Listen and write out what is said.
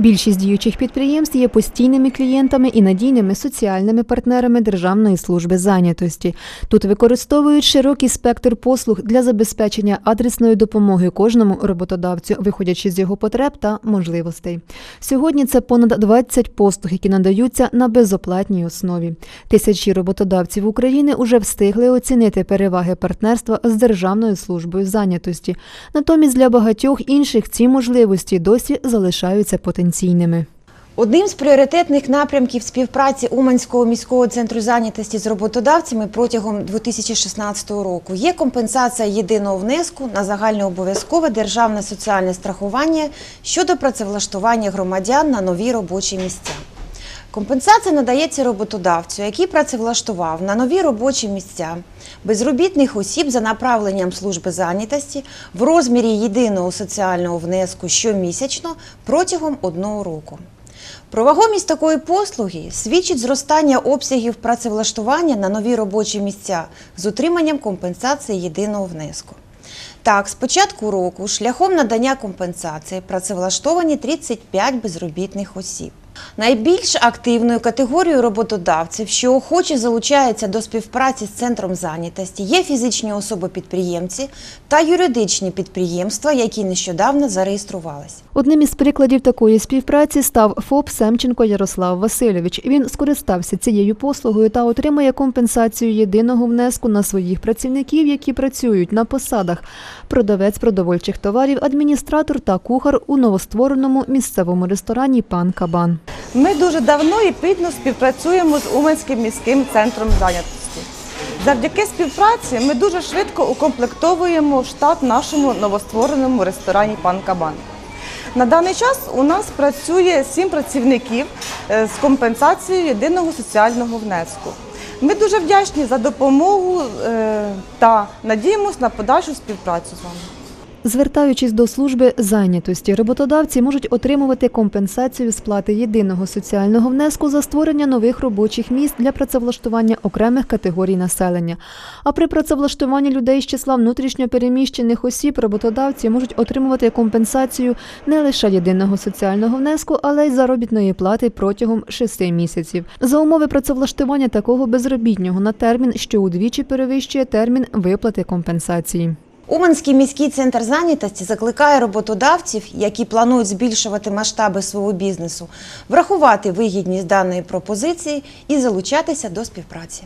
Більшість діючих підприємств є постійними клієнтами і надійними соціальними партнерами Державної служби зайнятості. Тут використовують широкий спектр послуг для забезпечення адресної допомоги кожному роботодавцю, виходячи з його потреб та можливостей. Сьогодні це понад 20 послуг, які надаються на безоплатній основі. Тисячі роботодавців України уже встигли оцінити переваги партнерства з Державною службою зайнятості. Натомість для багатьох інших ці можливості досі залишаються потенційними. Одним з пріоритетних напрямків співпраці Уманського міського центру зайнятості з роботодавцями протягом 2016 року є компенсація єдиного внеску на загальнообов'язкове державне соціальне страхування щодо працевлаштування громадян на нові робочі місця. Компенсація надається роботодавцю, який працевлаштував на нові робочі місця безробітних осіб за направленням служби зайнятості в розмірі єдиного соціального внеску щомісячно протягом одного року. Про вагомість такої послуги свідчить зростання обсягів працевлаштування на нові робочі місця з отриманням компенсації єдиного внеску. Так, з початку року шляхом надання компенсації працевлаштовані 35 безробітних осіб. Найбільш активною категорією роботодавців, що охоче залучаються до співпраці з центром зайнятості, є фізичні особи-підприємці та юридичні підприємства, які нещодавно зареєструвалися. Одним із прикладів такої співпраці став ФОП Семченко Ярослав Васильович. Він скористався цією послугою та отримує компенсацію єдиного внеску на своїх працівників, які працюють на посадах продавець продовольчих товарів, адміністратор та кухар у новоствореному місцевому ресторані Пан Кабан. Ми дуже давно і плідно співпрацюємо з Уманським міським центром зайнятості. Завдяки співпраці ми дуже швидко укомплектовуємо штат нашому новоствореному ресторані Пан Кабан. На даний час у нас працює сім працівників е, з компенсацією єдиного соціального внеску. Ми дуже вдячні за допомогу е, та надіємось на подальшу співпрацю з вами. Звертаючись до служби зайнятості, роботодавці можуть отримувати компенсацію сплати єдиного соціального внеску за створення нових робочих місць для працевлаштування окремих категорій населення. А при працевлаштуванні людей з числа внутрішньо переміщених осіб роботодавці можуть отримувати компенсацію не лише єдиного соціального внеску, але й заробітної плати протягом шести місяців. За умови працевлаштування такого безробітнього на термін, що удвічі перевищує термін виплати компенсації. Уманський міський центр зайнятості закликає роботодавців, які планують збільшувати масштаби свого бізнесу, врахувати вигідність даної пропозиції і залучатися до співпраці.